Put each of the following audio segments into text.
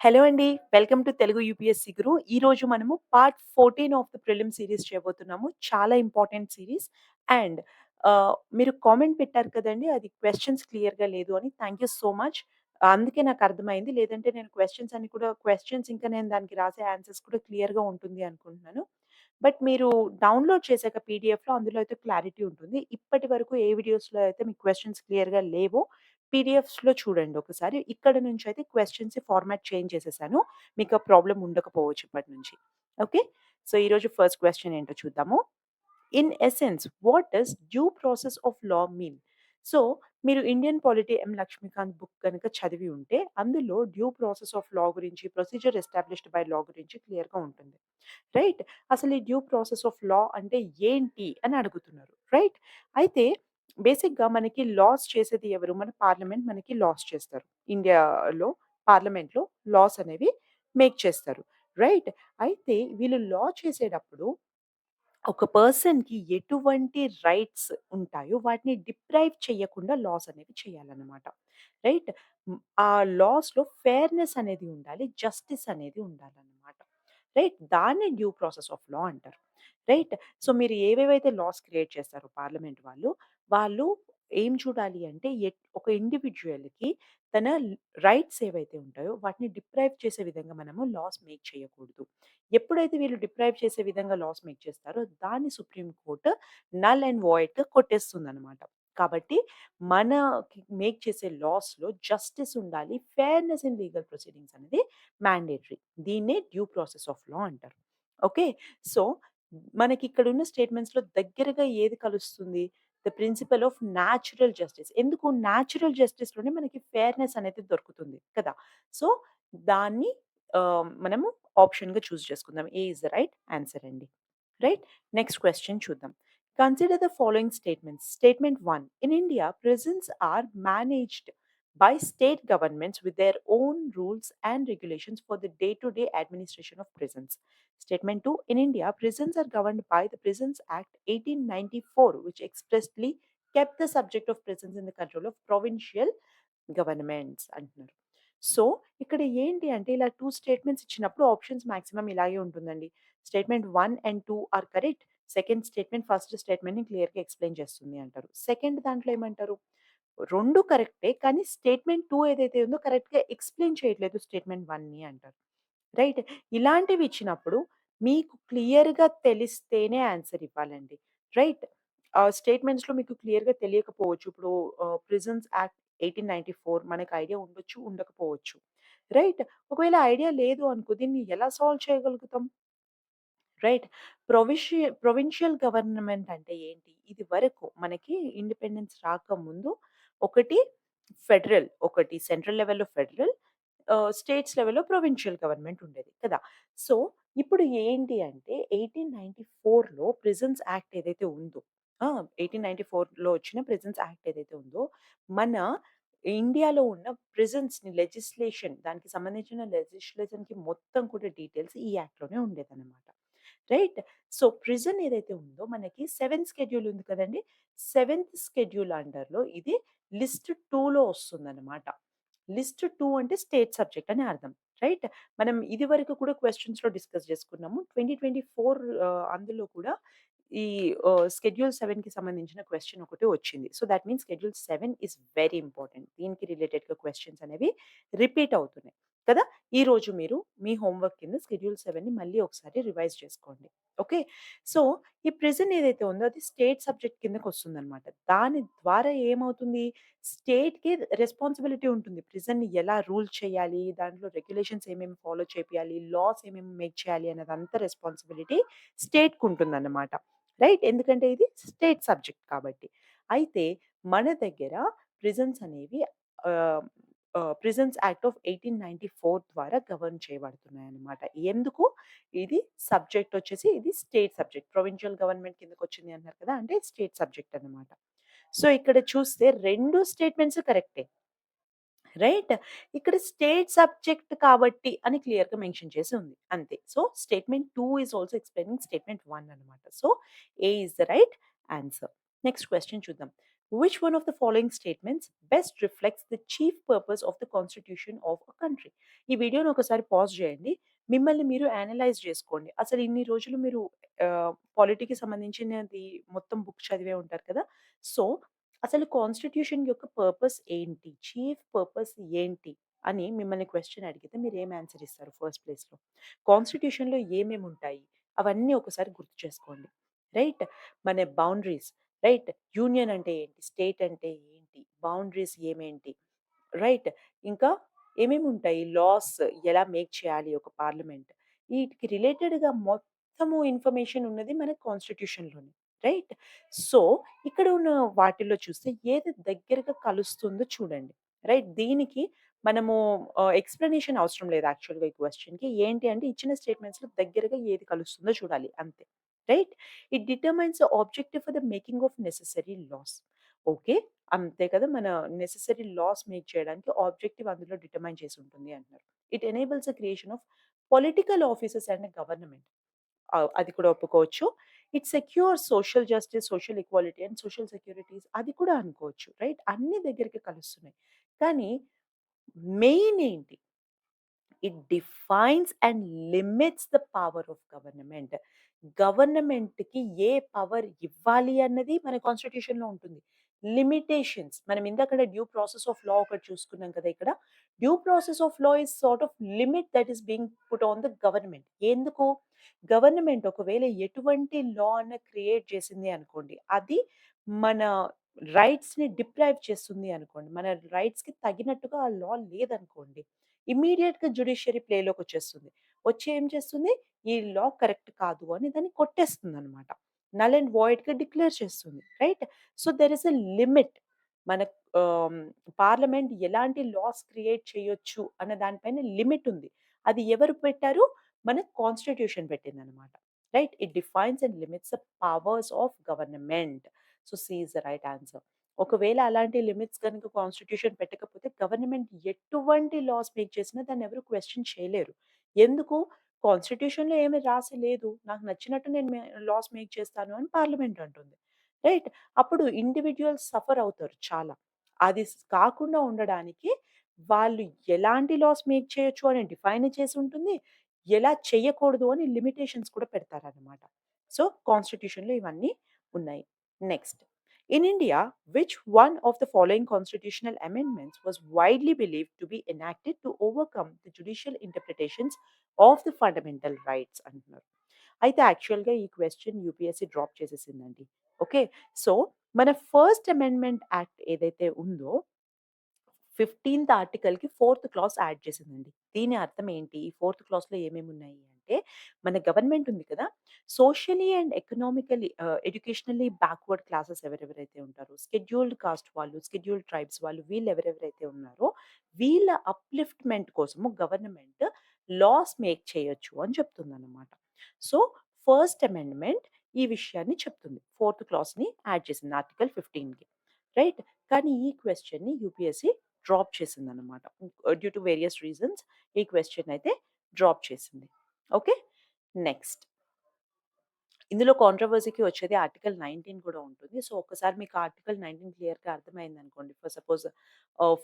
Hello అండి. Welcome to Telugu UPSC Guru. ఈరోజు మనము part 14 of the prelim series చేయబోతున్నాము. చాలా ఇంపార్టెంట్ సిరీస్ అండ్ మీరు కామెంట్ పెట్టారు కదండి అది క్వశ్చన్స్ క్లియర్‌గా లేదు అని. Thank you so much. అందుకే నాకు అర్థమైంది లేదంటే నేను క్వశ్చన్స్ అని కూడా క్వశ్చన్స్ ఇంకా నేను దానికి రాసే ఆన్సర్స్ కూడా క్లియర్‌గా ఉంటుంది అనుకుంటున్నాను. బట్ మీరు డౌన్‌లోడ్ చేసాక పీడీఎఫ్‌లో అందులో అయితే క్లారిటీ ఉంటుంది. ఇప్పటి వరకు ఏ వీడియోస్‌లో అయితే మీ క్వశ్చన్స్ క్లియర్‌గా లేవో పీడీఎఫ్స్‌లో చూడండి ఒకసారి. ఇక్కడ నుంచి అయితే క్వశ్చన్స్ ఫార్మాట్ చేంజ్ చేసేసాను. మీకు ఆ ఉండకపోవచ్చు ఇప్పటి నుంచి. ఓకే. సో, ఈరోజు ఫస్ట్ క్వశ్చన్ ఏంటో చూద్దాము. In essence what does due process of law mean? So, మీరు 'Indian polity' M. Laxmikanth book కనుక చదివి ఉంటే అందులో డ్యూ ప్రాసెస్ ఆఫ్ లా గురించి, ప్రొసీజర్ ఎస్టాబ్లిష్డ్ బై లా గురించి క్లియర్‌గా ఉంటుంది. రైట్. అసలు ఈ డ్యూ ప్రాసెస్ ఆఫ్ లా అంటే ఏంటి అని అడుగుతున్నారు. రైట్. అయితే బేసిక్‌గా మనకి లాస్ చేసేది ఎవరు? మన పార్లమెంట్ మనకి లాస్ చేస్తారు. ఇండియాలో పార్లమెంట్‌లో లాస్ అనేవి మేక్ చేస్తారు. రైట్. అయితే వీళ్ళు లా చేసేటప్పుడు ఒక పర్సన్‌కి ఎటువంటి రైట్స్ ఉంటాయో వాటిని డిప్రైవ్ చేయకుండా లాస్ అనేవి చేయాలన్నమాట. రైట్. ఆ లాస్‌లో ఫేర్నెస్ అనేది ఉండాలి. జస్టిస్ అనేది ఉండాలన్నమాట. రైట్. దాన్ని డ్యూ ప్రాసెస్ ఆఫ్ లా అంటారు. రైట్. సో, మీరు ఏవేవైతే లాస్ క్రియేట్ చేస్తారో పార్లమెంట్ వాళ్ళు, వాళ్ళు ఏం చూడాలి అంటే ఎట్ ఒక ఇండివిడ్యుయల్‌కి తన రైట్స్ ఏవైతే ఉంటాయో వాటిని డిప్రైవ్ చేసే విధంగా మనము లాస్ మేక్ చేయకూడదు. ఎప్పుడైతే వీళ్ళు డిప్రైవ్ చేసే విధంగా లాస్ మేక్ చేస్తారో దాన్ని సుప్రీం కోర్ట్ నల్ అండ్ వాయిట్గా కొట్టేస్తుంది అనమాట కాబట్టి మనకి మేక్ చేసే లాస్‌లో జస్టిస్ ఉండాలి. ఫెయిర్‌నెస్ ఇన్ లీగల్ ప్రొసీడింగ్స్ అనేది మ్యాండేటరీ. దీన్నే డ్యూ ప్రాసెస్ ఆఫ్ లా అంటారు. ఓకే. సో, మనకిక్కడున్న స్టేట్మెంట్స్‌లో దగ్గరగా ఏది కలుస్తుంది? The principle of natural justice. ఎందుకు న్యాచురల్ జస్టిస్‌లోనే మనకి ఫేర్నెస్ అనేది దొరుకుతుంది కదా! సో, దాన్ని మనము ఆప్షన్‌గా చూస్ చేసుకుందాం. A is the right answer అండి. రైట్. నెక్స్ట్ క్వశ్చన్ చూద్దాం. Consider the following statements. Statement one in India prisons are managed by state governments with their own rules and regulations for the day to day administration of prisons. Statement 2 In India, prisons are governed by the Prisons Act 1894, which expressly kept the subject of prisons in the control of provincial governments అంటున్నారు. So, ఇక్కడ ఏంటి అంటే ఇలా two statements ఇచ్చినప్పుడు options maximum ఇలాగే ఉంటుందండి. Statement one and two are correct. Second statement first స్టేట్మెంట్‌ని క్లియర్‌గా explain చేస్తుంది అంటారు. సెకండ్ దాంట్లో ఏమంటారు? రెండు కరెక్టే. కానీ స్టేట్మెంట్ టూ ఏదైతే ఉందో కరెక్ట్‌గా ఎక్స్‌ప్లెయిన్ చేయట్లేదు స్టేట్మెంట్ వన్‌ని అంటారు. రైట్. ఇలాంటివి ఇచ్చినప్పుడు మీకు క్లియర్‌గా తెలిస్తేనే ఆన్సర్ ఇవ్వాలండి. రైట్. ఆహ్, స్టేట్మెంట్స్‌లో మీకు క్లియర్‌గా తెలియకపోవచ్చు. ఇప్పుడు ఆహ్, ప్రిజన్స్ యాక్ట్ 1894 మనకు ఐడియా ఉండొచ్చు, ఉండకపోవచ్చు. రైట్. ఒకవేళ ఐడియా లేదు అనుకో దీన్ని ఎలా సాల్వ్ చేయగలుగుతాం? రైట్. ప్రొవిషి ప్రొవిన్షియల్ గవర్నమెంట్ అంటే ఏంటి? ఇది వరకు మనకి ఇండిపెండెన్స్ రాకముందు ఒకటి ఫెడరల్, ఒకటి సెంట్రల్ లెవెల్‌లో ఫెడరల్, స్టేట్స్ లెవెల్‌లో ప్రొవిన్షియల్ గవర్నమెంట్ ఉండేది కదా! సో, ఇప్పుడు ఏంటి అంటే 1894లో ప్రిజన్స్ యాక్ట్ ఏదైతే ఉందో ఎయిటీన్ నైంటీ ఫోర్లో వచ్చిన ప్రిజన్స్ యాక్ట్ ఏదైతే ఉందో మన ఇండియాలో ఉన్న ప్రిజన్స్‌ని లెజిస్లేషన్ దానికి సంబంధించిన లెజిస్లేషన్‌కి మొత్తం కూడా డీటెయిల్స్ ఈ యాక్ట్‌లోనే ఉండేదన్నమాట. రైట్. సో, ప్రిజన్ ఏదైతే ఉందో మనకి సెవెంత్ స్కెడ్యూల్ ఉంది కదండీ! సెవెంత్ స్కెడ్యూల్ అండర్‌లో ఇది లిస్ట్ టూలో వస్తుందన్నమాట. లిస్ట్ టూ అంటే స్టేట్ సబ్జెక్ట్ అని అర్థం. రైట్. మనం ఇదివరకు కూడా క్వశ్చన్స్లో డిస్కస్ చేసుకున్నాము. ట్వంటీ ట్వంటీ ఫోర్ అందులో కూడా ఈ స్కెడ్యూల్ సెవెన్కి సంబంధించిన క్వశ్చన్ ఒకటి వచ్చింది. So, that means schedule seven is very important. దీనికి రిలేటెడ్‌గా క్వశ్చన్స్ అనేవి రిపీట్ అవుతున్నాయి. కదా! ఈరోజు మీరు మీ హోంవర్క్ కింద షెడ్యూల్ సెవెన్ని మళ్ళీ ఒకసారి రివైజ్ చేసుకోండి. ఓకే. సో, ఈ ప్రెజెంట్ ఏదైతే ఉందో అది స్టేట్ సబ్జెక్ట్ కిందకొస్తుందన్నమాట. దాని ద్వారా ఏమవుతుంది? స్టేట్‌కి రెస్పాన్సిబిలిటీ ఉంటుంది. ప్రిజన్‌ని ఎలా రూల్ చేయాలి? దాంట్లో రెగ్యులేషన్స్ ఏమేమి ఫాలో చేయాలి లాస్ ఏమేమి మేక్ చేయాలి? అన్నదంతా రెస్పాన్సిబిలిటీ స్టేట్కి ఉంటుందన్నమాట రైట్. ఎందుకంటే ఇది స్టేట్ సబ్జెక్ట్ కాబట్టి. అయితే మన దగ్గర ప్రిజన్స్ అనేవి ప్రిజన్స్ యాక్ట్ ఆఫ్ 1894 ద్వారా గవర్న్ చేయబడుతున్నాయన్నమాట. ఎందుకు? ఇది సబ్జెక్ట్ వచ్చేసి ఇది స్టేట్ సబ్జెక్ట్. ప్రొవిన్షియల్ గవర్నమెంట్ కిందకొచ్చింది అన్నారు కదా! అంటే స్టేట్ సబ్జెక్ట్ అన్నమాట. సో, ఇక్కడ చూస్తే రెండు స్టేట్మెంట్స్ కరెక్టే. రైట్. ఇక్కడ స్టేట్ సబ్జెక్ట్ కాబట్టి అని క్లియర్‌గా మెన్షన్ చేసి ఉంది. అంతే. So, statement two is also explaining statement one అన్నమాట. So, A is the right answer. Next question చూద్దాం. Which one of the following statements best reflects the chief purpose of the constitution of a country ఈ వీడియోని ఒకసారి pause చేయండి. మిమ్మల్ని మీరు analyse చేసుకోండి. అసలు ఇన్ని రోజులు మీరు పాలిటీకి సంబంధించినది మొత్తం బుక్ చదివే ఉంటారు కదా? సో అసలు కాన్స్టిట్యూషన్ యొక్క పర్పస్ ఏంటి? చీఫ్ పర్పస్ ఏంటి? అని మిమ్మల్ని క్వశ్చన్ అడిగితే మీరు ఏం ఆన్సర్ ఇస్తారు ఫస్ట్ ప్లేస్లో కాన్స్టిట్యూషన్లో ఏమేమి ఉంటాయి? అవన్నీ ఒకసారి గుర్తు చేసుకోండి. రైట్ మన బౌండరీస్ రైట్? యూనియన్ అంటే ఏంటి? స్టేట్ అంటే ఏంటి? బౌండరీస్ ఏమేంటి? రైట్? ఇంకా ఏమేమి ఉంటాయి? లాస్ ఎలా మేక్ చేయాలి ఒక పార్లమెంట్? వీటికి రిలేటెడ్గా మొత్తము ఇన్ఫర్మేషన్ ఉన్నది మన కాన్స్టిట్యూషన్లోనే. రైట్? సో ఇక్కడ ఉన్న వాటిల్లో చూస్తే ఏది దగ్గరగా కలుస్తుందో చూడండి. రైట్? దీనికి మనము ఎక్స్ప్లెనేషన్ అవసరం లేదు యాక్చువల్గా ఈ క్వశ్చన్కి ఏంటి అంటే ఇచ్చిన స్టేట్మెంట్స్లో దగ్గరగా ఏది కలుస్తుందో చూడాలి. అంతే. Right it determines the objective for the making of necessary laws okay అంతే కదా! మన నెససరీ లాస్ మేక్ చేయడానికి ఆబ్జెక్టివ్ అందులో డిటర్మైన్ చేసి ఉంటుంది అంటున్నారు. It enables the creation of political officers and government అది కూడా ఒప్పుకోవచ్చు. It secure social justice social equality and social securities అది కూడా అనుకోవచ్చు రైట్ అన్ని దగ్గరికి కలుస్తున్నాయి. కానీ మెయిన్ ఏంటి? It defines and limits the power of government గవర్నమెంట్కి ఏ పవర్ ఇవ్వాలి అన్నది మన కాన్స్టిట్యూషన్లో ఉంటుంది. లిమిటేషన్స్ మనం ఇందాక డ్యూ ప్రాసెస్ ఆఫ్ లా ఒకటి చూసుకున్నాం కదా ఇక్కడ. Due process of law is sort of limit that is being put on the government. ఎందుకు? గవర్నమెంట్ ఒకవేళ ఎటువంటి లా అన్న క్రియేట్ చేసింది అనుకోండి అది మన రైట్స్ని డిప్రైవ్ చేస్తుంది అనుకోండి మన రైట్స్కి తగినట్టుగా ఆ లా లేదనుకోండి ఇమీడియట్‌గా జ్యుడిషియరీ ప్లేలోకి వచ్చేస్తుంది. వచ్చి ఏం చేస్తుంది? ఈ లా కరెక్ట్ కాదు అని దాన్ని కొట్టేస్తుందనమాట. నల్ అండ్ వాయిడ్‌గా డిక్లేర్ చేస్తుంది. Right? So, there is a limit. మన పార్లమెంట్ ఎలాంటి లాస్ క్రియేట్ చేయొచ్చు అన్న దానిపైన లిమిట్ ఉంది. అది ఎవరు పెట్టారు? మన కాన్స్టిట్యూషన్ పెట్టింది అనమాట right? It defines and limits the powers of government. So, C is the right answer. ఒకవేళ అలాంటి లిమిట్స్ కనుక కాన్స్టిట్యూషన్ పెట్టకపోతే గవర్నమెంట్ ఎటువంటి లాస్ మేక్ చేసినా దాన్ని ఎవరు క్వశ్చన్ చేయలేరు. ఎందుకు? కాన్స్టిట్యూషన్‌లో ఏమి రాసి లేదు. నాకు నచ్చినట్టు నేను లాస్ మేక్ చేస్తాను అని పార్లమెంట్ అంటుంది. రైట్? అప్పుడు ఇండివిజువల్స్ సఫర్ అవుతారు చాలా. అది కాకుండా ఉండడానికి వాళ్ళు ఎలాంటి లాస్ మేక్ చేయొచ్చు అని డిఫైన్ చేసి ఉంటుంది. ఎలా చేయకూడదు అని లిమిటేషన్స్ కూడా పెడతారనమాట. సో, కాన్స్టిట్యూషన్‌లో ఇవన్నీ ఉన్నాయి. Next In India, which one of the following constitutional amendments was widely believed to be enacted to overcome the judicial interpretations of the fundamental rights అంటున్నారు. అయితే యాక్చువల్‌గా ఈ క్వెషన్ యూపీఎస్సీ డ్రాప్ చేసేసిందండి. ఓకే. సో, మన first amendment act ఏదైతే ఉందో 15థ్ ఆర్టికల్‌కి ఫోర్త్ క్లాస్ యాడ్ చేసిందండి. దీని అర్థం ఏంటి? ఈ ఫోర్త్ క్లాస్లో ఏమేమి ఉన్నాయి అంటే, మన గవర్నమెంట్ ఉంది కదా! Socially and economically educationally educationally backward classes ఎవరెవరైతే ఉంటారో, షెడ్యూల్డ్ కాస్ట్ వాళ్ళు, స్కెడ్యూల్డ్ ట్రైబ్స్ వాళ్ళు వీళ్ళు ఎవరెవరైతే ఉన్నారో, వీళ్ళ అప్‌లిఫ్ట్‌మెంట్ కోసము గవర్నమెంట్ లాస్ మేక్ చేయొచ్చు అని చెప్తుందన్నమాట. సో, ఫస్ట్ అమెండ్మెంట్ ఈ విషయాన్ని చెప్తుంది. ఫోర్త్ క్లాస్ని యాడ్ చేసింది ఆర్టికల్ 15కి. రైట్? కానీ ఈ క్వెషన్‌ని యూపీఎస్సీ డ్రాప్ చేసింది అనమాట డ్యూ టు వేరియస్ రీజన్స్ ఈ క్వశ్చన్ అయితే డ్రాప్ చేసింది. ఓకే. నెక్స్ట్. ఇందులో కాంట్రోవర్సీకి వచ్చేది ఆర్టికల్ 19 కూడా ఉంటుంది. సో, ఒకసారి మీకు ఆర్టికల్ 19 క్లియర్‌గా అర్థమైందనుకోండి. For suppose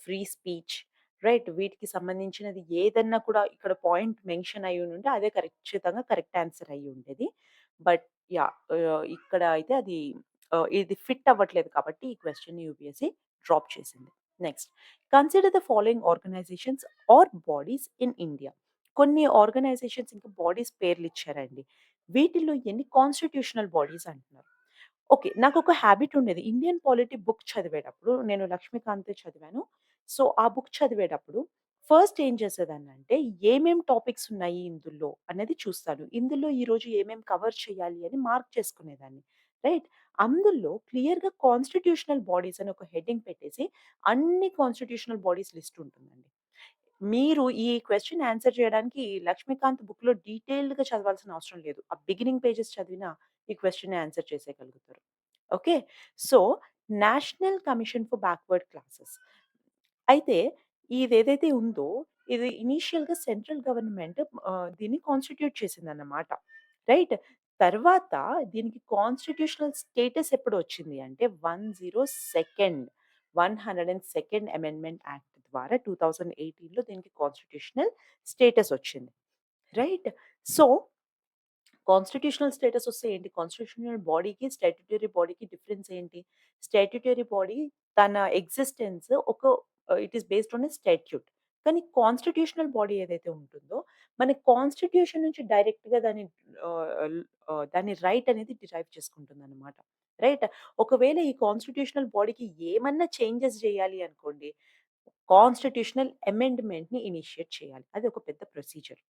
free speech right? వీటికి సంబంధించినది ఏదన్నా కూడా ఇక్కడ పాయింట్ మెన్షన్ అయ్యి ఉండుంటే అదే ఖచ్చితంగా కరెక్ట్ ఆన్సర్ అయ్యి ఉండేది. బట్ యా ఇక్కడ అయితే అది ఇది ఫిట్ అవ్వట్లేదు కాబట్టి ఈ క్వశ్చన్ యూపీఎస్సీ డ్రాప్ చేసింది. Next. Consider the following organizations or bodies in India. కొన్ని ఆర్గనైజేషన్స్ ఇంకా బాడీస్ పేర్లు ఇచ్చారండి వీటిల్లో ఎన్ని కాన్స్టిట్యూషనల్ బాడీస్ అంటున్నారు. ఓకే. నాకు ఒక హ్యాబిట్ ఉండేది. ఇండియన్ పాలిటీ బుక్ చదివేటప్పుడు నేను లక్ష్మీకాంత్ చదివాను. సో, ఆ బుక్ చదివేటప్పుడు ఫస్ట్ ఏం చేసేదాన్ని అంటే ఏమేం టాపిక్స్ ఉన్నాయి ఇందులో అనేది చూస్తాను. ఇందులో ఈరోజు ఏమేం కవర్ చేయాలి అని మార్క్ చేసుకునేదాన్ని. రైట్? అందులో క్లియర్‌గా కాన్స్టిట్యూషనల్ బాడీస్ అని ఒక హెడ్డింగ్ పెట్టేసి అన్ని కాన్స్టిట్యూషనల్ బాడీస్ లిస్ట్ ఉంటుందండి. మీరు ఈ క్వశ్చన్ ఆన్సర్ చేయడానికి 'లక్ష్మీకాంత్' బుక్‌లో డీటెయిల్డ్‌గా చదవాల్సిన అవసరం లేదు. ఆ బిగినింగ్ పేజెస్ చదివినా ఈ question answer చేసేయగలుగుతారు. Okay. So, national commission for backward classes. అయితే ఇది ఏదైతే ఉందో ఇది ఇనీషియల్‌గా సెంట్రల్ గవర్నమెంట్ దీన్ని కాన్స్టిట్యూట్ చేసిందన్నమాట. రైట్? తర్వాత దీనికి కాన్స్టిట్యూషనల్ స్టేటస్ ఎప్పుడు వచ్చింది అంటే 102 102 అమెండ్మెంట్ యాక్ట్ ద్వారా 2018లో దీనికి కాన్స్టిట్యూషనల్ స్టేటస్ వచ్చింది. రైట్? సో కాన్స్టిట్యూషనల్ స్టేటస్ వస్తే ఏంటి? కాన్స్టిట్యూషనల్ బాడీకి, స్టాట్యుటరీ బాడీకి డిఫరెన్స్ ఏంటి? స్టాట్యుటరీ బాడీ తన ఎగ్జిస్టెన్స్ ఒక it is based on a statute. కానీ కాన్స్టిట్యూషనల్ బాడీ ఏదైతే ఉంటుందో, మన కాన్స్టిట్యూషన్ నుంచి డైరెక్ట్‌గా దాని దాని రైట్ అనేది డిరైవ్ చేసుకుంటుందనమాట. రైట్? ఒకవేళ ఈ కాన్స్టిట్యూషనల్ బాడీకి ఏమన్నా చేంజెస్ చేయాలి అనుకోండి, కాన్స్టిట్యూషనల్ అమెండ్‌మెంట్‌ని ఇనిషియేట్ చేయాలి. అది ఒక పెద్ద procedure.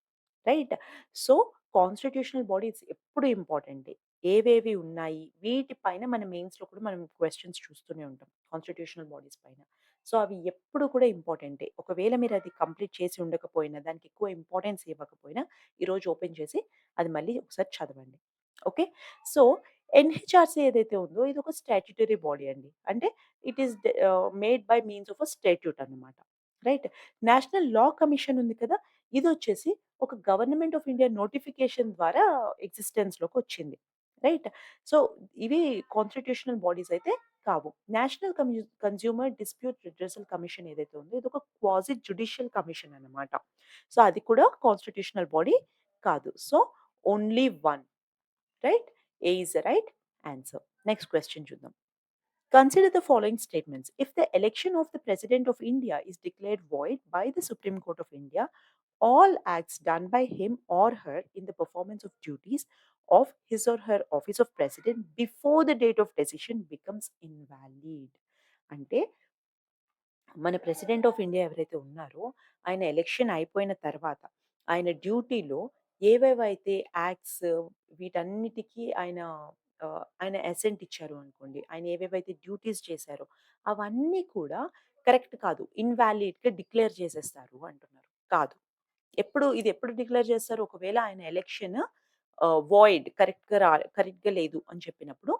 Right? So, constitutional bodies ఎప్పుడు ఇంపార్టెంట్ ఏవేవి ఉన్నాయి? వీటి పైన మన మెయిన్స్‌లో కూడా మనం క్వశ్చన్స్ చూస్తూనే ఉంటాం. కాన్స్టిట్యూషనల్ బాడీస్ పైన. సో, అవి ఎప్పుడు కూడా ఇంపార్టెంటే. ఒకవేళ మీరు అది కంప్లీట్ చేసి ఉండకపోయినా, దానికి ఎక్కువ ఇంపార్టెన్స్ ఇవ్వకపోయినా, ఈరోజు ఓపెన్ చేసి అది మళ్ళీ ఒకసారి చదవండి. ఓకే. సో, ఎన్‌హెచ్‌ఆర్‌సీ ఏదైతే ఉందో ఇది ఒక స్టాట్యుటరీ బాడీ అండి. అంటే it is made by means of a statute అనమాట రైట్? నేషనల్ లా కమిషన్ ఉంది కదా! ఇది వచ్చేసి ఒక గవర్నమెంట్ ఆఫ్ ఇండియా నోటిఫికేషన్ ద్వారా ఎగ్జిస్టెన్స్లోకి వచ్చింది రైట్? సో, ఇవి కాన్స్టిట్యూషనల్ బాడీస్ అయితే కావు. నేషనల్ కమ్యూ కన్స్యూమర్ డిస్ప్యూట్ రిడ్రెసల్ కమిషన్ ఏదైతే ఉందో ఒక క్వాజీ జ్యుడిషియల్ కమిషన్ అన్నమాట. సో, అది కూడా కాన్స్టిట్యూషనల్ బాడీ కాదు. So, only one. Right? A is the right answer. Next question చూద్దాం. Consider the following statements. If the election of the President of India is declared void by the Supreme Court of India, all acts done by him or her in the performance of duties of his or her office of President before the date of decision becomes invalid. అంటే మన president of India ఎవరైతే ఉన్నారో, ఆయన election అయిపోయిన తర్వాత, ఆయన డ్యూటీలో ఏవేవైతే యాక్ట్స్ వీటన్నిటికీ ఆయన ఆయన అసెంట్ ఇచ్చారు అనుకోండి. ఆయన ఏవేవైతే డ్యూటీస్ చేశారో, అవన్నీ కూడా కరెక్ట్ కాదు. ఇన్‌వాలిడ్‌గా డిక్లేర్ చేసేస్తారు అంటున్నారు. కాదు. ఎప్పుడు ఇది ఎప్పుడు డిక్లేర్ చేస్తారు? ఒకవేళ ఆయన ఎలక్షన్ వాయిడ్ కరెక్ట్‌గా రా కరెక్ట్‌గా లేదు అని చెప్పినప్పుడు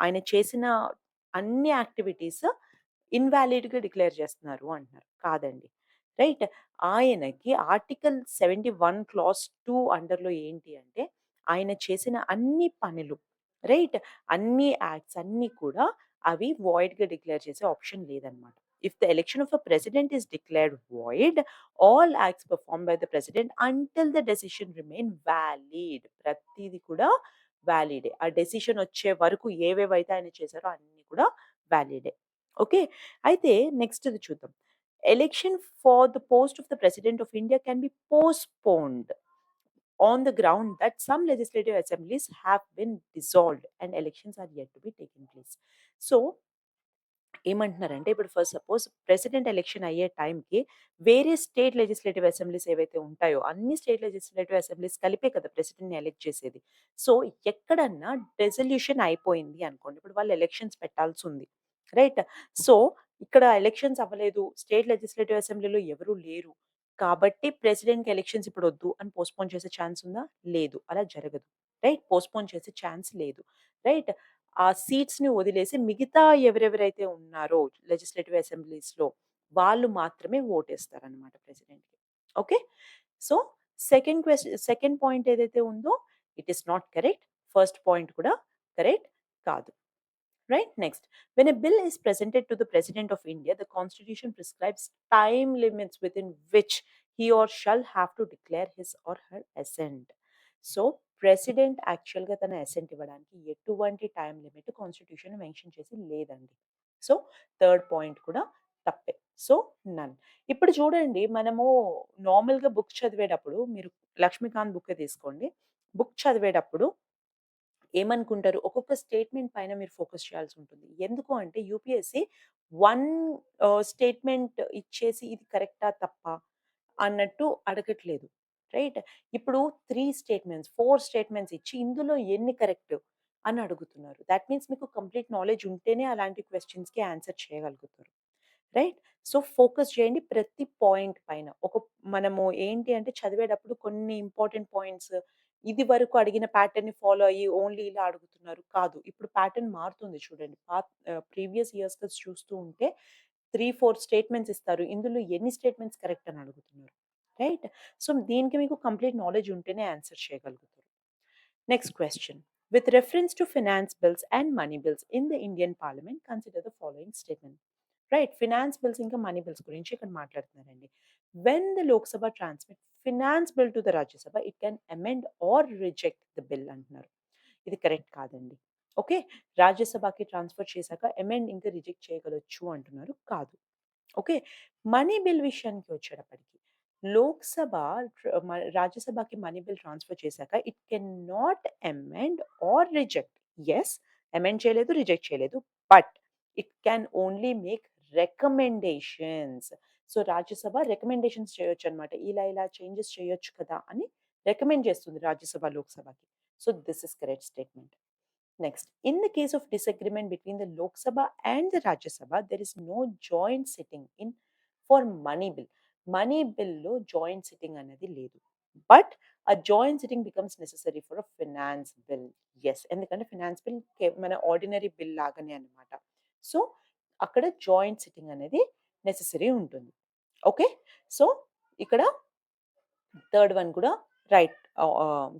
ఆయన చేసిన అన్ని యాక్టివిటీస్ ఇన్‌వాలిడ్‌గా డిక్లేర్ చేస్తున్నారు అంటున్నారు. కాదండి. రైట్? ఆయనకి article seventy one clause two అండర్‌లో ఏంటి అంటే, ఆయన చేసిన అన్ని పనులు రైట్? అన్ని యాక్ట్స్ అన్నీ కూడా అవి వాయిడ్‌గా డిక్లేర్ చేసే ఆప్షన్ లేదన్నమాట. If the election of a president is declared void, all acts performed by the president until the decision remain valid. ప్రతీది కూడా వాలిడే. ఆ డెసిషన్ వచ్చే వరకు ఏవేవైతే ఆయన చేశారో అన్నీ కూడా వాలిడే. ఓకే. అయితే నెక్స్ట్‌ది చూద్దాం. Election for the post of the president of India can be postponed on the ground that some legislative assemblies have been dissolved and elections are yet to be taken place. So ఏమంటున్నారంటే ఇప్పుడు for suppose president election అయ్యే టైంకి వేరే state legislative assemblies ఏవైతే ఉంటాయో అన్ని state legislative assemblies కలిపే కదా ప్రెసిడెంట్‌ని ఎలెక్ట్ చేసేది. సో ఎక్కడన్నా రెజల్యూషన్ అయిపోయింది అనుకోండి. ఇప్పుడు వాళ్ళు ఎలక్షన్స్ పెట్టాల్సి ఉంది రైట్? సో ఇక్కడ ఎలక్షన్స్ అవ్వలేదు. స్టేట్ లెజిస్లేటివ్ అసెంబ్లీలో ఎవరు లేరు. కాబట్టి ప్రెసిడెంట్‌కి ఎలక్షన్స్ ఇప్పుడొద్దు అని పోస్ట్‌పోన్ చేసే ఛాన్స్ ఉందా? లేదు. అలా జరగదు. రైట్? పోస్ట్‌పోన్ చేసే ఛాన్స్ లేదు. రైట్? ఆ సీట్స్‌ని వదిలేసి మిగతా ఎవరెవరైతే ఉన్నారో లెజిస్లేటివ్ అసెంబ్లీస్‌లో వాళ్ళు మాత్రమే ఓటేస్తారనమాట ప్రెసిడెంట్‌కి. Okay. So second question second point ఏదైతే ఉందో it is not correct. First point కూడా కరెక్ట్ కాదు. Right? Next. When a bill is presented to the president of India, the constitution prescribes time limits within which he or shall have to declare his or her assent. So president యాక్చువల్‌గా తన assigned ఇవ్వడానికి ఎటువంటి time limit constitution mention చేసి లేదండి. So third point కూడా తప్పే. So none. ఇప్పుడు చూడండి మనము నార్మల్‌గా బుక్ చదివేటప్పుడు మీరు 'లక్ష్మీకాంత్' బుక్ తీసుకోండి. బుక్ చదివేటప్పుడు ఏమనుకుంటారు? ఒక్కొక్క స్టేట్మెంట్ పైన మీరు ఫోకస్ చేయాల్సి ఉంటుంది. ఎందుకు అంటే యూపీఎస్‌సి వన్ స్టేట్మెంట్ ఇచ్చేసి ఇది కరెక్టా? తప్ప అన్నట్టు అడగట్లేదు. రైట్? ఇప్పుడు త్రీ స్టేట్మెంట్స్, ఫోర్ స్టేట్మెంట్స్ ఇచ్చి ఇందులో ఎన్ని కరెక్ట్ అని అడుగుతున్నారు. దాట్ మీన్స్ మీకు కంప్లీట్ నాలెడ్జ్ ఉంటేనే అలాంటి క్వశ్చన్స్కి ఆన్సర్ చేయగలుగుతారు. రైట్? సో ఫోకస్ చేయండి ప్రతి పాయింట్ పైన. ఒక మనము ఏంటి అంటే చదివేటప్పుడు కొన్ని ఇంపార్టెంట్ పాయింట్స్ ఇది వరకు అడిగిన ప్యాటర్న్‌ని ఫాలో అయ్యి ఓన్లీ ఇలా అడుగుతున్నారు. కాదు. ఇప్పుడు ప్యాటర్న్ మారుతుంది చూడండి. పాత్ ప్రీవియస్ ఇయర్స్ చూస్తూ ఉంటే 3, 4 స్టేట్మెంట్స్ ఇస్తారు. ఇందులో ఎన్ని స్టేట్మెంట్స్ కరెక్ట్ అని అడుగుతున్నారు. రైట్? సో దీనికి మీకు కంప్లీట్ నాలెడ్జ్ ఉంటేనే ఆన్సర్ చేయగలుగుతారు. Next question With reference to finance bills and money bills in the Indian Parliament, consider the following statement. Right? Finance bills ఇంకా మనీ బిల్స్ గురించి ఇక్కడ మాట్లాడుతున్నారండి. When the Lok Sabha transmit finance bill to the Rajya Sabha it can amend or reject the bill అంటున్నారు. ఇది correct కాదండి. Okay? రాజ్యసభకి transfer చేశాక amend ఇంకా రిజెక్ట్ చేయగలొచ్చు అంటున్నారు. కాదు. ఓకే? మనీ బిల్ విషయానికి వచ్చేటప్పటికి లోక్సభ ట్ర- మ- రాజ్యసభకి మనీ బిల్ ట్రాన్స్ఫర్ చేశాక it can not amend or reject yes amend చేయలేదు రిజెక్ట్ చేయలేదు but it can only make recommendations so Rajya Sabha recommendations చేయొచ్చు అనమాట ఇలా ఇలా చేంజెస్ చేయొచ్చు కదా అని రికమెండ్ చేస్తుంది Rajya Sabha లోక్సభకి so this is correct statement next in the case of disagreement between the Lok Sabha and the Rajya Sabha there is no joint sitting in for money bill money బిల్లో joint sitting అనేది లేదు. బట్ ఆ joint sitting becomes necessary for a finance bill. Yes ఎందుకంటే finance bill మన ordinary bill లాగానే అనమాట so అక్కడ joint sitting అనేది నెససరీ ఉంటుంది. ఓకే? సో ఇక్కడ థర్డ్ వన్ కూడా right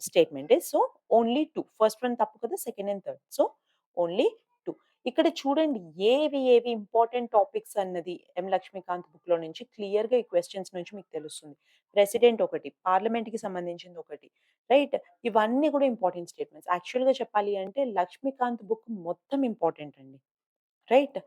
statement. So only two. First one తప్పు కదా second and third. So only ఇక్కడ చూడండి ఏవి ఏవి ఇంపార్టెంట్ టాపిక్స్ అన్నది ఎం లక్ష్మీకాంత్ బుక్లో నుంచి క్లియర్గా ఈ క్వశ్చన్స్ నుంచి మీకు తెలుస్తుంది. ప్రెసిడెంట్ ఒకటి పార్లమెంట్కి సంబంధించింది ఒకటి రైట్? ఇవన్నీ కూడా ఇంపార్టెంట్ స్టేట్మెంట్స్. యాక్చువల్గా చెప్పాలి అంటే లక్ష్మీకాంత్ బుక్ మొత్తం ఇంపార్టెంట్ అండి రైట్?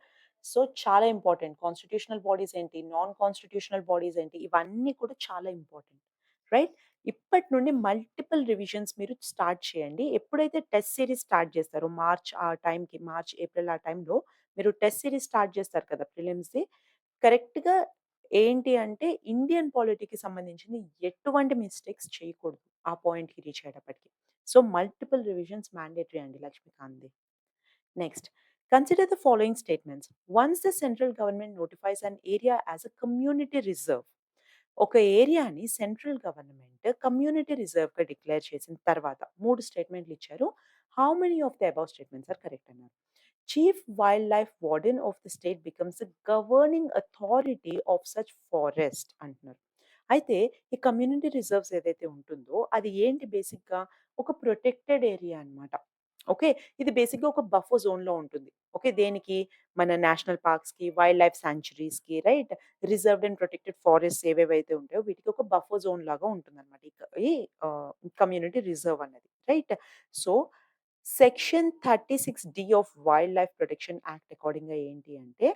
సో చాలా ఇంపార్టెంట్. కాన్స్టిట్యూషనల్ బాడీస్ ఏంటి? నాన్ కాన్స్టిట్యూషనల్ బాడీస్ ఏంటి? ఇవన్నీ కూడా చాలా ఇంపార్టెంట్. రైట్? ఇప్పటి నుండి మల్టిపుల్ రివిజన్స్ మీరు స్టార్ట్ చేయండి. ఎప్పుడైతే టెస్ట్ సిరీస్ స్టార్ట్ చేస్తారో మార్చ్ ఆ టైంకి మార్చ్ ఏప్రిల్ ఆ టైంలో మీరు టెస్ట్ సిరీస్ స్టార్ట్ చేస్తారు కదా ప్రిలిమ్స్ది. కరెక్ట్గా ఏంటి అంటే ఇండియన్ పాలిటీకి సంబంధించింది ఎటువంటి మిస్టేక్స్ చేయకూడదు ఆ పాయింట్కి రీచ్ అయ్యేటప్పటికి. సో మల్టిపుల్ రివిజన్స్ మ్యాండేటరీ అండి లక్ష్మీకాంత్ది. Next consider the following statements. Once the central government notifies an area as a community reserve ఒక ఏరియాని సెంట్రల్ గవర్నమెంట్ కమ్యూనిటీ రిజర్వ్గా డిక్లేర్ చేసిన తర్వాత మూడు స్టేట్మెంట్లు ఇచ్చారు. How many of the above statements are correct అన్నారు. Chief wildlife warden of the state becomes governing authority of such forest అంటున్నారు. అయితే ఈ కమ్యూనిటీ రిజర్వ్స్ ఏదైతే ఉంటుందో అది ఏంటి బేసిక్గా? ఒక ప్రొటెక్టెడ్ ఏరియా అన్నమాట. ఓకే. ఇది బేసిక్గా ఒక బఫో జోన్లో ఉంటుంది. ఓకే. దేనికి? మన నేషనల్ పార్క్స్కి wildlife సాంచురీస్కి right? Reserved and protected forest ఏవేవైతే ఉంటాయో వీటికి ఒక బఫో జోన్ లాగా ఉంటుంది అనమాట ఈ కమ్యూనిటీ రిజర్వ్ అన్నది. Right? So section thirty six D of wildlife protection act అకార్డింగ్గా ఏంటి అంటే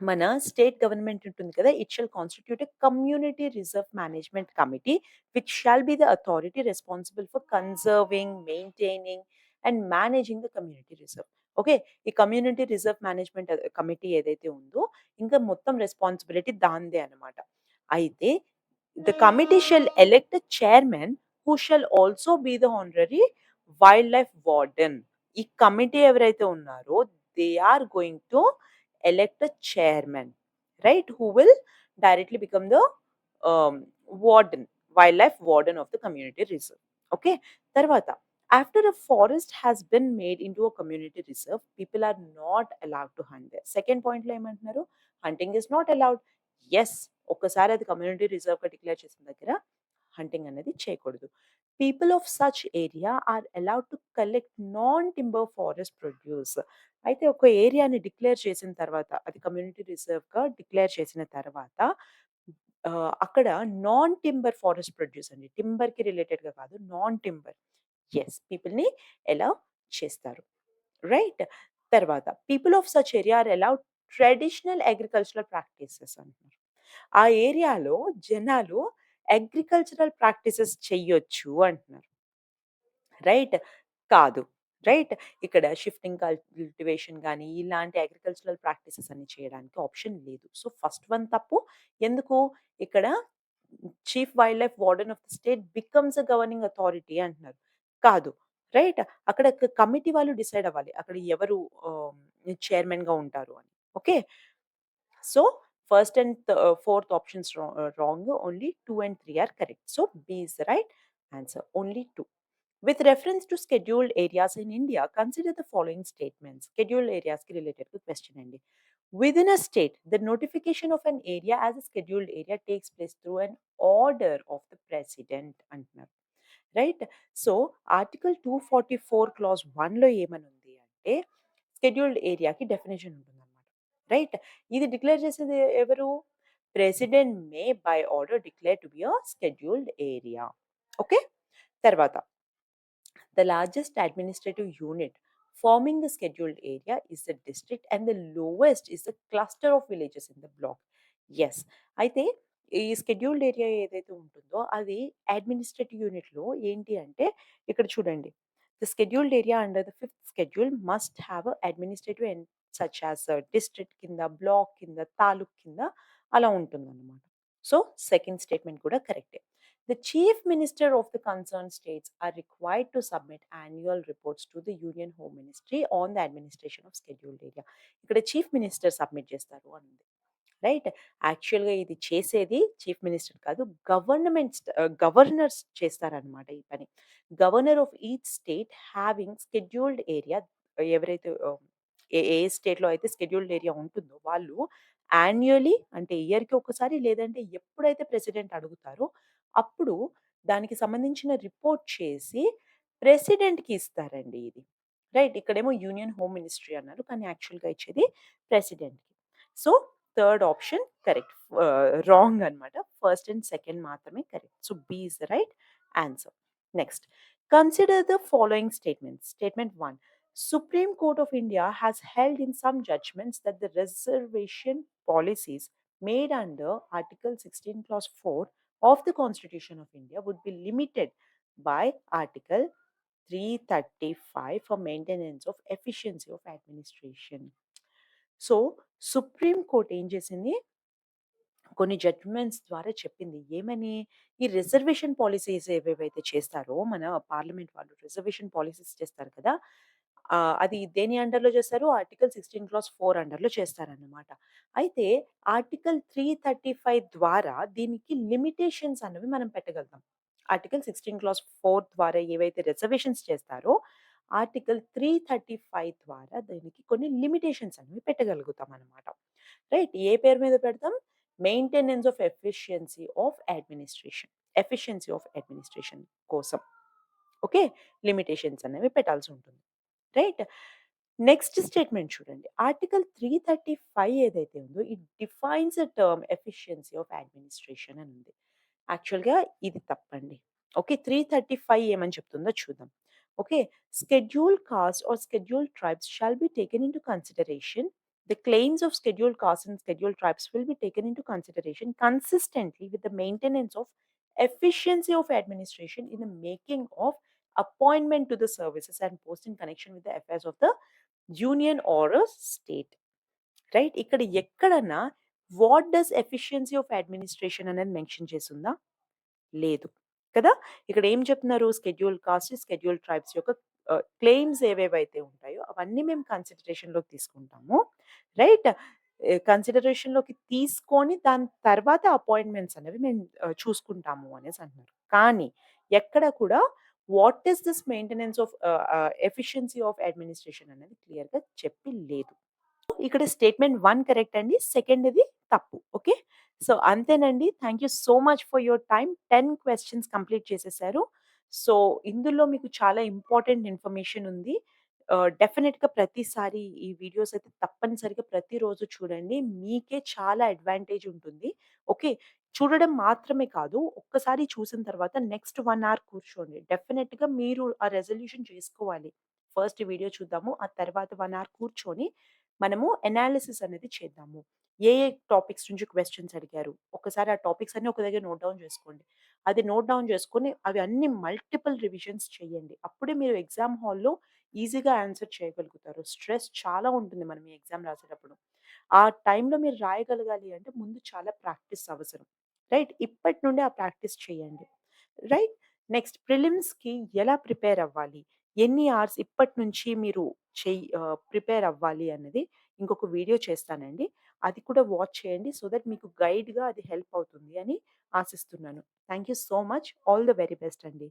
మన స్టేట్ గవర్నమెంట్ ఉంటుంది కదా it shall constitute a community reserve management committee which shall be the authority responsible for conserving maintaining and managing the community reserve okay ఈ community reserve management committee ఏదైతే ఉందో ఇంకా మొత్తం రెస్పాన్సిబిలిటీ దాందే అనమాట అయితే the committee shall elect chairman who shall also be the honorary wildlife warden ఈ committee ఎవరైతే ఉన్నారో they are going to elect a chairman, right? Who will directly become the um, warden, wildlife warden of the community reserve. Okay. After a forest has been made into a community reserve, people are not allowed to hunt there. Second point లో ఏమంటున్నారు? Hunting is not allowed yes ఒక్కసారి అది community రిజర్వ్గా declare చేసిన దగ్గర hunting అనేది చేయకూడదు. People of such area are allowed to collect non timber forest produce అయితే ఒక ఏరియాని డిక్లేర్ చేసిన తర్వాత అది కమ్యూనిటీ రిజర్వ్గా డిక్లేర్ చేసిన తర్వాత ఆ, అక్కడ నాన్ టింబర్ ఫారెస్ట్ ప్రొడ్యూస్ అండి టింబర్కి రిలేటెడ్గా కాదు నాన్ టింబర్ ఎస్ పీపుల్ని ఎలా చేస్తారు. రైట్ తర్వాత people of such area are allowed traditional agricultural practices అంటున్నారు. ఆ ఏరియాలో జనాలు అగ్రికల్చరల్ ప్రాక్టీసెస్ చెయ్యొచ్చు అంటున్నారు. రైట్ కాదు. రైట్ ఇక్కడ షిఫ్టింగ్ కల్టివేషన్ కానీ ఇలాంటి అగ్రికల్చరల్ ప్రాక్టీసెస్ అన్ని చేయడానికి ఆప్షన్ లేదు. సో ఫస్ట్ వన్ తప్పు. ఎందుకు? ఇక్కడ chief wildlife warden of the state becomes a governing authority అంటున్నారు. కాదు రైట్ అక్కడ కమిటీ వాళ్ళు డిసైడ్ అవ్వాలి అక్కడ ఎవరు చైర్మన్ గా ఉంటారు అని okay so first and fourth options wrong only two and three are correct so B is the right answer only two With reference to scheduled areas in India, consider the following statements. Scheduled areas ki related to question అండి. Within a state, the notification of an area as a scheduled area takes place through an order of the president అంటున్నారు. Right? So article two forty four clause వన్లో ఏమని ఉంది అంటే scheduled ఏరియాకి definition ఉంటుందన్నమాట. Right? ఇది declare చేసేది ఎవరు? President may by order declare to be a scheduled area. Okay? తర్వాత the largest administrative unit forming the scheduled area is the district and the lowest is the cluster of villages in the block. Yes అయితే ఈ scheduled area ఏదైతే ఉంటుందో అది administrative యూనిట్‌లో ఏంటి అంటే ఇక్కడ చూడండి. The scheduled area under the fifth schedule must have administrative and such as district కింద, బ్లాక్ కింద, తాలూక్ కింద అలా ఉంటుందన్నమాట. సో, సెకండ్ స్టేట్మెంట్ కూడా కరెక్టే. The chief minister of the concerned states are required to submit annual reports to the Union Home Ministry on the administration of scheduled area. ఇక్కడ chief minister submit చేస్తారు అని ఉంది. రైట్. యాక్చువల్‌గా ఇది చేసేది chief minister కాదు. గవర్నమెంట్స్ గవర్నర్స్ చేస్తారనమాట ఈ పని. Governor of each state having scheduled area ఎవరైతే ఏ ఏ స్టేట్‌లో అయితే షెడ్యూల్డ్ ఏరియా ఉంటుందో వాళ్ళు యాన్యుయల్లీ అంటే ఇయర్‌కి ఒకసారి లేదంటే ఎప్పుడైతే ప్రెసిడెంట్ అడుగుతారో అప్పుడు దానికి సంబంధించిన రిపోర్ట్ చేసి ప్రెసిడెంట్‌కి ఇస్తారండి ఇది. రైట్. ఇక్కడేమో యూనియన్ హోమ్ మినిస్ట్రీ అన్నారు. కానీ యాక్చువల్‌గా ఇచ్చేది ప్రెసిడెంట్‌కి. So, Third option correct. Ah, wrong అనమాట. ఫస్ట్ అండ్ సెకండ్ మాత్రమే correct. So, B is the right answer. Next consider the following statements. Statement 1 Supreme Court of India has held in some judgments that the reservation policies made under Article 16 Clause 4 of the Constitution of India would be limited by Article 335 for maintenance of efficiency of administration. So, supreme court ఏం చేసింది? కొన్ని judgements ద్వారా చెప్పింది. ఏమని? ఈ reservation policies ఏవేవైతే చేస్తారో మన పార్లమెంట్ వాళ్ళు రిజర్వేషన్ పాలసీస్ చేస్తారు కదా! అది దేని అండర్‌లో చేస్తారు? ఆర్టికల్ సిక్స్టీన్ క్లాస్ ఫోర్ అండర్‌లో చేస్తారన్నమాట. అయితే ఆర్టికల్ 335 ద్వారా దీనికి లిమిటేషన్స్ అనేవి మనం పెట్టగలుగుతాం. ఆర్టికల్ సిక్స్టీన్ క్లాస్ ఫోర్ ద్వారా ఏవైతే రిజర్వేషన్స్ చేస్తారో ఆర్టికల్ 335 ద్వారా దీనికి కొన్ని లిమిటేషన్స్ అనేవి పెట్టగలుగుతాం అన్నమాట. రైట్. ఏ పేరు మీద పెడతాం? Maintenance of efficiency of administration. Efficiency of administration కోసం. ఓకే. లిమిటేషన్స్ అనేవి పెట్టాల్సి ఉంటుంది. రైట్. నెక్స్ట్ స్టేట్మెంట్ చూడండి. ఆర్టికల్ 335 ఏదైతే ఉందో it defines a term efficiency of administration అని ఉంది. యాక్చువల్‌గా ఇది తప్పండి. ఓకే. 335 ఏమని చెప్తుందో చూద్దాం. Okay. Scheduled caste or scheduled tribes shall be taken into consideration. The claims of scheduled castes and scheduled tribes will be taken into consideration consistently with the maintenance of efficiency of administration in the making of appointment to the services and post in connection with the affairs of the union or a state. Right. ఇక్కడ ఎక్కడన్నా what does efficiency of administration అనేది mention చేసుందా? లేదు. కదా! ఇక్కడ ఏం చెప్తున్నారు? Schedule caste, schedule tribes యొక్క claims ఏవేవైతే ఉంటాయో అవన్నీ మేము కన్సిడరేషన్‌లోకి తీసుకుంటాము. రైట్. కన్సిడరేషన్‌లోకి తీసుకొని దాని తర్వాత అపాయింట్మెంట్స్ అనేవి మేము చూసుకుంటాము అనేసి అంటున్నారు. కానీ ఎక్కడ కూడా what is this maintenance of efficiency of administration అనేది క్లియర్‌గా చెప్పి లేదు. ఇక్కడ స్టేట్మెంట్ వన్ కరెక్ట్ అండి. సెకండ్ ఇది తప్పు. ఓకే. సో, అంతేనండి. Thank you so much for your time ten questions complete చేసేసారు. సో, ఇందులో మీకు చాలా ఇంపార్టెంట్ ఇన్ఫర్మేషన్ ఉంది. డెఫినెట్గా ప్రతిసారి ఈ వీడియోస్ అయితే తప్పనిసరిగా ప్రతిరోజు చూడండి. మీకే చాలా అడ్వాంటేజ్ ఉంటుంది. ఓకే. చూడడం మాత్రమే కాదు. ఒక్కసారి చూసిన తర్వాత నెక్స్ట్ వన్ అవర్ కూర్చోండి. డెఫినెట్గా మీరు ఆ రెజల్యూషన్ చేసుకోవాలి. ఫస్ట్ వీడియో చూద్దాము. ఆ తర్వాత వన్ అవర్ కూర్చొని మనము ఎనాలిసిస్ అనేది చేద్దాము. ఏ ఏ టాపిక్స్ నుంచి క్వశ్చన్స్ అడిగారు? ఒకసారి ఆ టాపిక్స్ అన్నీ ఒక దగ్గర నోట్ డౌన్ చేసుకోండి. అది నోట్ డౌన్ చేసుకొని అవి అన్నీ మల్టిపుల్ రివిజన్స్ చేయండి. అప్పుడే మీరు ఎగ్జామ్ హాల్‌లో ఈజీగా ఆన్సర్ చేయగలుగుతారు. స్ట్రెస్ చాలా ఉంటుంది మనం ఈ ఎగ్జామ్ రాసేటప్పుడు. ఆ టైంలో మీరు రాయగలగాలి అంటే ముందు చాలా ప్రాక్టీస్ అవసరం. రైట్. ఇప్పటి నుండి ఆ ప్రాక్టీస్ చేయండి. రైట్. నెక్స్ట్ ప్రిలిమ్స్‌కి ఎలా ప్రిపేర్ అవ్వాలి? ఎన్ని అవర్స్ ఇప్పటి నుంచి మీరు చెయ్యి ఆహ్, ప్రిపేర్ అవ్వాలి అన్నది ఇంకొక వీడియో చేస్తానండి. అది కూడా వాచ్ చేయండి. సో దట్ మీకు గైడ్‌గా అది హెల్ప్ అవుతుంది అని ఆశిస్తున్నాను. Thank you so much. All the very best అండి.